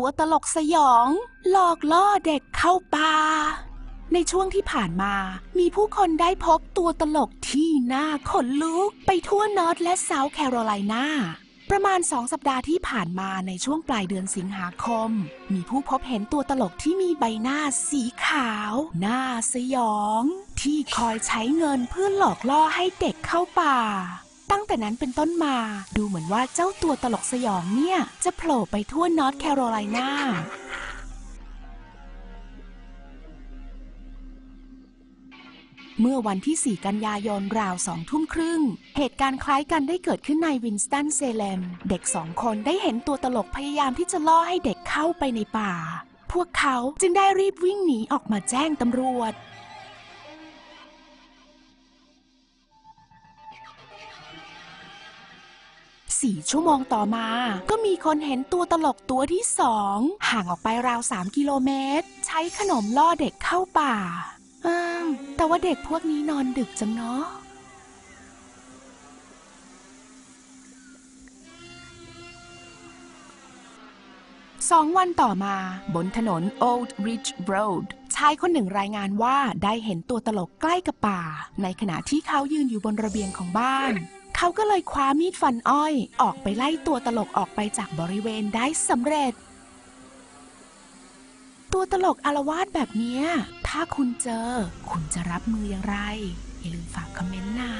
ตัวตลกสยอง หลอกล่อเด็กเข้าป่า ในช่วงที่ผ่านมา มีผู้คนได้พบตัวตลกที่น่าขนลุก ไปทั่วนอร์ทและเซาท์แคโรไลนาประมาณสองสัปดาห์ที่ผ่านมาในช่วงปลายเดือนสิงหาคม มีผู้พบเห็นตัวตลกที่มีใบหน้าสีขาว หน้าสยอง ที่คอยใช้เงินเพื่อหลอกล่อให้เด็กเข้าป่า ตั้งแต่นั้นเป็นต้นมาดูเหมือนว่าเจ้าตัวตลกสยองเนี่ย จะโผล่ไปทั่วนอร์ทแคโรไลนาเมื่อวันที่ 4 กันยายนราวสองทุ่มครึ่ง เหตุการณ์คล้ายกันได้เกิดขึ้นในวินสตันเซเลม เด็กสองคนได้เห็นตัวตลกพยายามที่จะล่อให้เด็กเข้าไปในป่า พวกเขาจึงได้รีบวิ่งหนีออกมาแจ้งตำรวจ สี่ชั่วโมงต่อมา ก็มีคนเห็นตัวตลกตัวที่สองห่างออกไปราว3กิโลเมตร ใช้ขนมล่อเด็กเข้าป่าอ้าวแต่ว่าเด็กพวกนี้นอนดึกจังเนาะสองวันต่อมา บนถนน Old Ridge Road ชายคนหนึ่งรายงานว่าได้เห็นตัวตลกใกล้กับป่า ในขณะที่เขายืนอยู่บนระเบียงของบ้าน เขาก็เลยคว้ามีดฟันอ้อย ออกไปไล่ตัวตลกออกไปจากบริเวณได้สำเร็จ ตัวตลกอารวาสแบบนี้ถ้าคุณเจอ คุณจะรับมืออย่างไร อย่าลืมฝากคอมเมนต์นะ